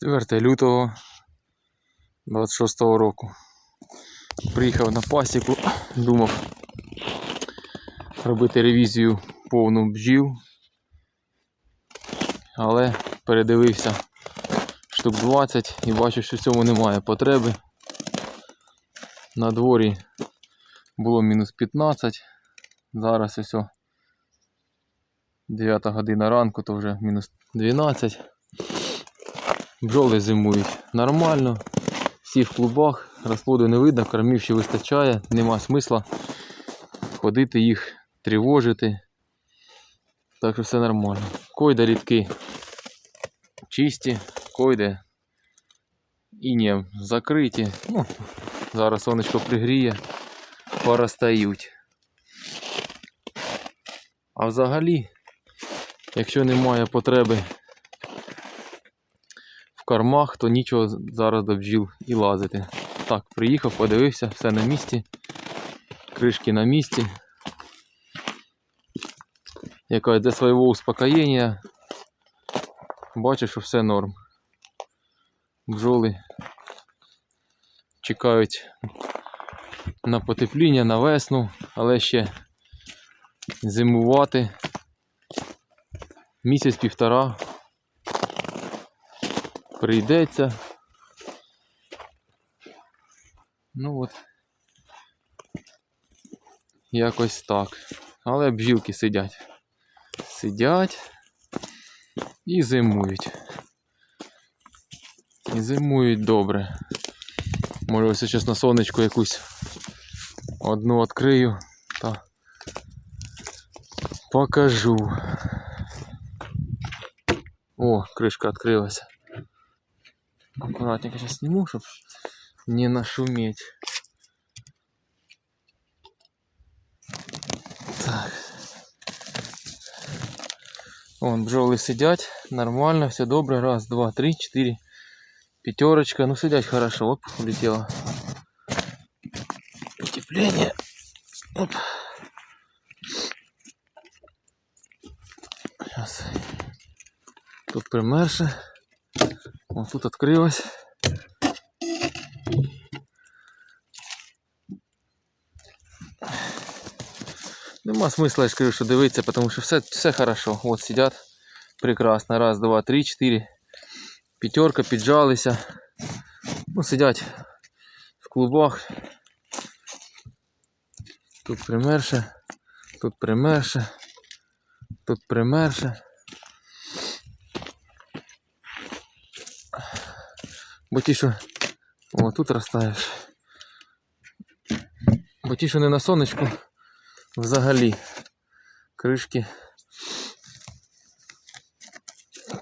4 лютого 26 року. Приїхав на пасіку, думав робити ревізію повну бджіл, але передивився штук 20 і бачу, що в цьому немає потреби. На дворі було мінус 15, зараз ось 9 година ранку, то вже мінус 12. Бджоли зимують нормально, всі в клубах, розплоду не видно, кормів ще вистачає, нема смисла ходити їх, тривожити. Так що все нормально. Койда рідки чисті, койди інєм закриті. Ну, зараз сонечко пригріє, поростають. А взагалі, якщо немає потреби кормах, то нічого зараз до бджіл і лазити. Так, приїхав, подивився, все на місці. Кришки на місці. Якась для свого успокоєння. Бачу, що все норм. Бджоли чекають на потепління, на весну, але ще зимувати місяць-півтора прийдеться. Ну от. Якось так. Але бджілки сидять. Сидять і зимують. І зимують добре. Може ось зараз на сонечку якусь одну відкрию та покажу. О, крышка открылась. Аккуратненько сейчас сниму, чтобы не нашуметь. Так. Вон, бджоли сидять, нормально, все добре. Раз, два, три, четыре. Пятерочка. Ну, сидять хорошо. Оп, улетела. Потепление. Оп. Сейчас. Тут примерше. Вон тут відкрилось. Нема смисла, я ж кажу, що дивитися, тому що все, все хорошо. От сидять прекрасно. Раз, два, три, чотири. П'ятерка, піджалися. Ну, сидять в клубах. Тут примерше, тут примерше, тут примерше. Бо о, тут ростаєш. Бо не на сонечку, взагалі кришки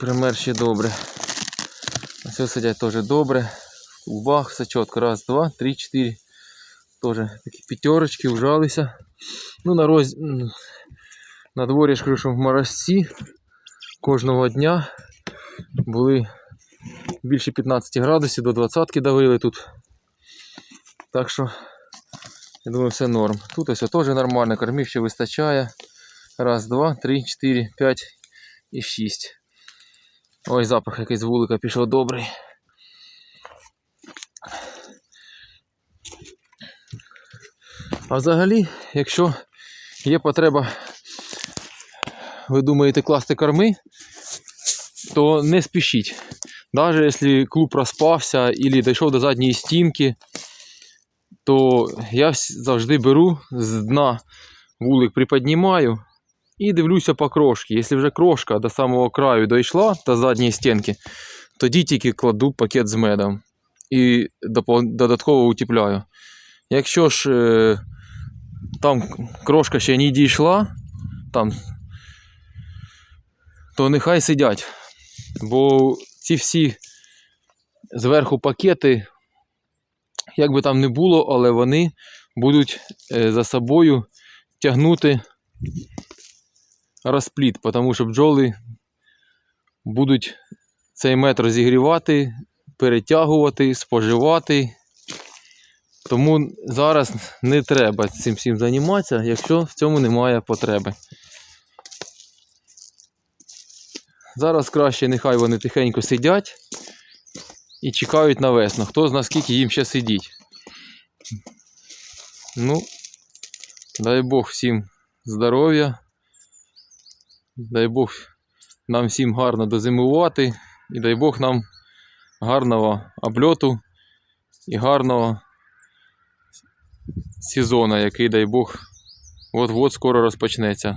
примерші добре. Ось сидять теж добре. Клубах все чітко. Раз, два, три, чотири. Теж такі п'ятерочки вжалися. Ну, на роз... на дворі ж що в морозці кожного дня були більше 15 градусів, до 20 давили тут. Так що, я думаю, все норм. Тут ось теж нормально, кормів ще вистачає. Раз, два, три, чотири, п'ять і шість. Ой, запах якийсь з вулика пішов добрий. А взагалі, якщо є потреба, ви думаєте класти корми, то не спішіть. Навіть якщо клуб розпався або дійшов до задньої стінки, то я завжди беру з дна вулик приподнімаю і дивлюся по крошці. Якщо вже крошка до самого краю дійшла до задньої стінки, тоді тільки кладу пакет з медом і додатково утепляю. Якщо ж е, там крошка ще не дійшла, там, то нехай сидять. Бо ці всі зверху пакети, як би там не було, але вони будуть е, за собою тягнути розпліт, тому що бджоли будуть цей мед розігрівати, перетягувати, споживати. Тому зараз не треба цим всім займатися, якщо в цьому немає потреби. Зараз краще нехай вони тихенько сидять і чекають на весну. Хто зна скільки їм ще сидіть. Ну, дай Бог всім здоров'я. Дай Бог нам всім гарно дозимувати. І дай Бог нам гарного обльоту і гарного сезону, який, дай Бог, от-от скоро розпочнеться.